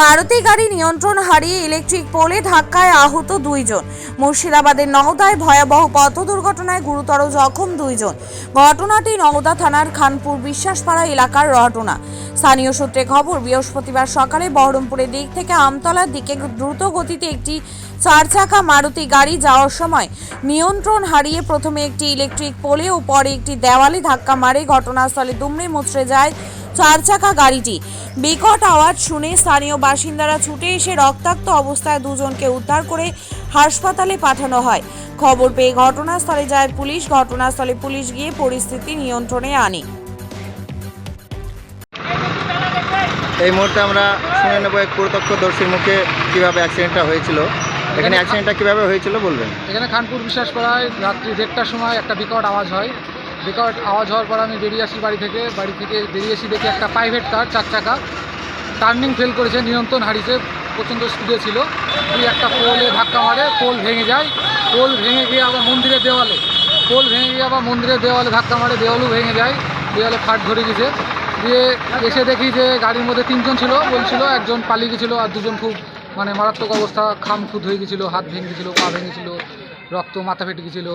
মারুতি গাড়ি নিয়ন্ত্রণ হারিয়ে ইলেকট্রিক পোলে ধাক্কায় আহত দুইজন। মুর্শিদাবাদের নওদায় ভয়াবহ পথ দুর্ঘটনায় গুরুতর জখম দুইজন। ঘটনাটি নওদা থানার খানপুর বিশ্বাসপাড়া এলাকার ঘটনা স্থানীয় সূত্রে খবর, বৃহস্পতিবার সকালে বহরমপুরের দিক থেকে আমতলার দিকে দ্রুত গতিতে একটি চার চাকা মারুতি গাড়ি যাওয়ার সময় নিয়ন্ত্রণ হারিয়ে প্রথমে একটি ইলেকট্রিক পোলে ও পরে একটি দেওয়ালে ধাক্কা মারে। ঘটনাস্থলে দুমড়ে মুচড়ে যায় চার চাকা গাড়িটি। বিকট আওয়াজ শুনে স্থানীয় বাসিন্দারা ছুটে এসে রক্তাক্ত অবস্থায় দুজনকে উদ্ধার করে হাসপাতালে পাঠানো হয়। খবর পেয়ে ঘটনাস্থলে যায় পুলিশ। ঘটনাস্থলে পুলিশ গিয়ে পরিস্থিতি নিয়ন্ত্রণে আনে। এই মুহূর্তে আমরা শুনে নেব এক প্রত্যক্ষদর্শীর মুখে কীভাবে অ্যাক্সিডেন্টটা হয়েছিল। এখানে অ্যাক্সিডেন্টটা কীভাবে হয়েছিল বলবেন? এখানে খানপুর বিশ্বাস করায় রাত্রি দেড়টার সময় একটা বিকট আওয়াজ হয়। বিকট আওয়াজ হওয়ার পর আমি বেরিয়ে আসি বাড়ি থেকে। বাড়ি থেকে বেরিয়ে এসে দেখি একটা প্রাইভেট কার চার চাকা। টার্নিং ফেল করেছে নিয়ন্ত্রণ হারিয়েছে। প্রচণ্ড স্পিডে ছিল। ওই একটা পোলে ধাক্কা মারে পোল ভেঙে যায়। পোল ভেঙে গিয়ে আবার মন্দিরের দেওয়ালে। পোল ভেঙে গিয়ে আবার মন্দিরের দেওয়ালে ধাক্কা মারে, দেওয়ালও ভেঙে যায়। দেওয়ালে ফাট ধরে গেছে। দিয়ে এসে দেখি যে গাড়ির মধ্যে তিনজন ছিল, বলছিল একজন পালিয়ে গেছিল আর দুজন খুব মানে মারাত্মক অবস্থা খাম খুদ হয়ে গেছিল, হাত ভেঙে গেছিল, পা ভেঙে গেছিল। রক্ত মাথা ফেটে গেছিল।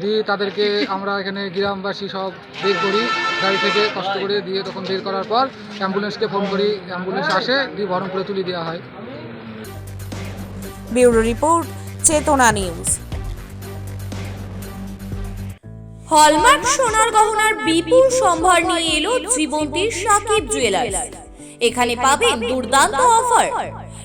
দিয়ে তাদেরকে আমরা এখানে গ্রামবাসী সব বের করি, গাড়ি থেকে কষ্ট করে দিয়ে তখন বের করার পর অ্যাম্বুলেন্সকে ফোন করি, অ্যাম্বুলেন্স আসে, দিয়ে বহরমপুরে তুলে দেওয়া হয়। Bureau report, Chetana news. Hallmark সোনার গহনার বিপুল সম্ভার নিয়ে এলো জীবন্তীর সাকিব জুয়েলার্স এখানে পাবেন দুর্দান্ত অফার